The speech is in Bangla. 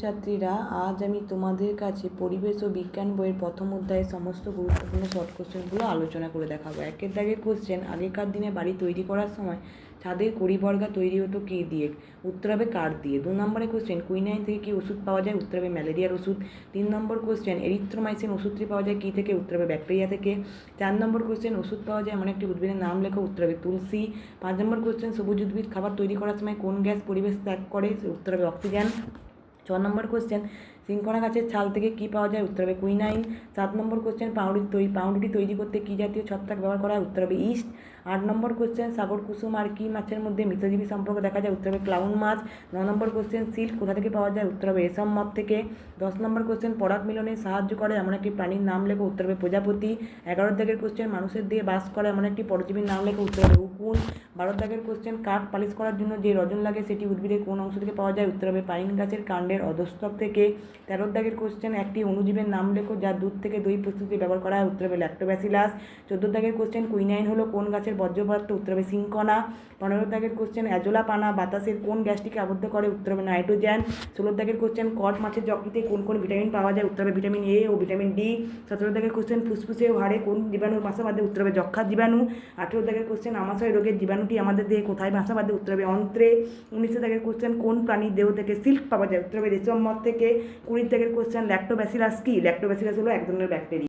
ছাত্রীরা, আজ আমি তোমাদের কাছে পরিবেশ ও বিজ্ঞান বইয়ের প্রথম অধ্যায়ের সমস্ত গুরুত্বপূর্ণ শর্ট কোশ্চেনগুলো আলোচনা করে দেখাবো। একের দাগের কোশ্চেন আগেকার দিনে বাড়ি তৈরি করার সময় ছাদের কড়িবর্গা তৈরি হতো কী দিয়ে? উত্তর হবে কাঠ দিয়ে? দু নম্বরে কোশ্চেন কুইনাইন থেকে কী ওষুধ পাওয়া যায়? উত্তর হবে ম্যালেরিয়ার ওষুধ। তিন নম্বর কোশ্চেন এরিথ্রোমাইসিন ওষুধটি পাওয়া যায়? কী থেকে? উত্তর হবে ব্যাকটেরিয়া থেকে। চার নম্বর কোশ্চেন ওষুধ পাওয়া যায়? এমন একটি উদ্ভিদের নাম লেখো উত্তর হবে তুলসী। পাঁচ নম্বর কোশ্চেন সবুজ উদ্ভিদ খাবার তৈরি করার সময় কোন গ্যাস পরিবেশ ত্যাগ করে? উত্তর হবে অক্সিজেন ছ নম্বর কোশ্চেন সিংকোনা গাছের ছাল থেকে কী পাওয়া যায় উত্তর হবে কুইনাইন সাত নম্বর কোশ্চেন পাউরুটি তৈরি পাউরুটি তৈরি করতে কী জাতীয় ছত্রাক ব্যবহার করা হয়? উত্তর হবে ইস্ট। আট নম্বর কোশ্চেন সাগর, কুসুম আর কী মাছের মধ্যে মৃতজীবী সম্পর্ক দেখা যায়? উত্তর হবে ক্লাউন মাছ। ন নম্বর কোশ্চেন সিল্ক কোথা থেকে পাওয়া যায়? উত্তর হবে রেশম মত থেকে। দশ নম্বর কোশ্চেন পরাগ মিলনে সাহায্য করে এমন একটি প্রাণীর নাম লেখো? উত্তর হবে প্রজাপতি। এগারো দাগের কোশ্চেন মানুষের দিয়ে বাস করে এমন একটি পরজীবীর নাম লেখো? উত্তর হবে উকুন। বারো দাগের কোশ্চেন কাঠ পালিশ করার জন্য যে রজন লাগে সেটি উদ্ভিদের কোন অংশ থেকে পাওয়া যায়? উত্তর হবে পাইন গাছের কাণ্ডের অধস্তক থেকে। তেরো দাগের কোশ্চেন একটি অণুজীবের নাম লেখো যা দুধ থেকে দই প্রস্তুতি ব্যবহার করা হয়। উত্তর হবে ল্যাক্টোব্যাসিলাস চোদ্দ দাগের কোশ্চেন কুইনাইন হলো কোন গাছের বর্জ্য পদার্থ উত্তর হবে সিংকনা পনেরো দাগের কোশ্চেন অ্যাজোলা পানা বাতাসের কোন গ্যাসটিকে আবদ্ধ করে? উত্তর হবে নাইট্রোজেন। ষোলো দাগের কোশ্চেন কট মাছের যকৃতে কোন কোন ভিটামিন পাওয়া যায়? উত্তর হবে ভিটামিন এ ও ভিটামিন ডি সতেরো দাগের কোশ্চেন ফুসফুসে হারে কোন জীবাণুর বাসা বাঁধে উত্তর হবে যক্ষার জীবাণু। আঠেরো দাগের কোশ্চেন আমাশয় রোগের জীবাণুটি আমাদের দেহে কোথায় বাসা বাঁধে উত্তর হবে অন্ত্রে। উনিশশো দাগের কোশ্চেন কোন প্রাণীর দেহ থেকে সিল্ক পাওয়া যায়? উত্তর হবে রেশম মত থেকে। কুড়ি দাগের কোশ্চেন ল্যাক্টোব্যাসিলাস কি? ল্যাক্টোব্যাসিলাস হলো এক ধরনের ব্যাকটেরিয়া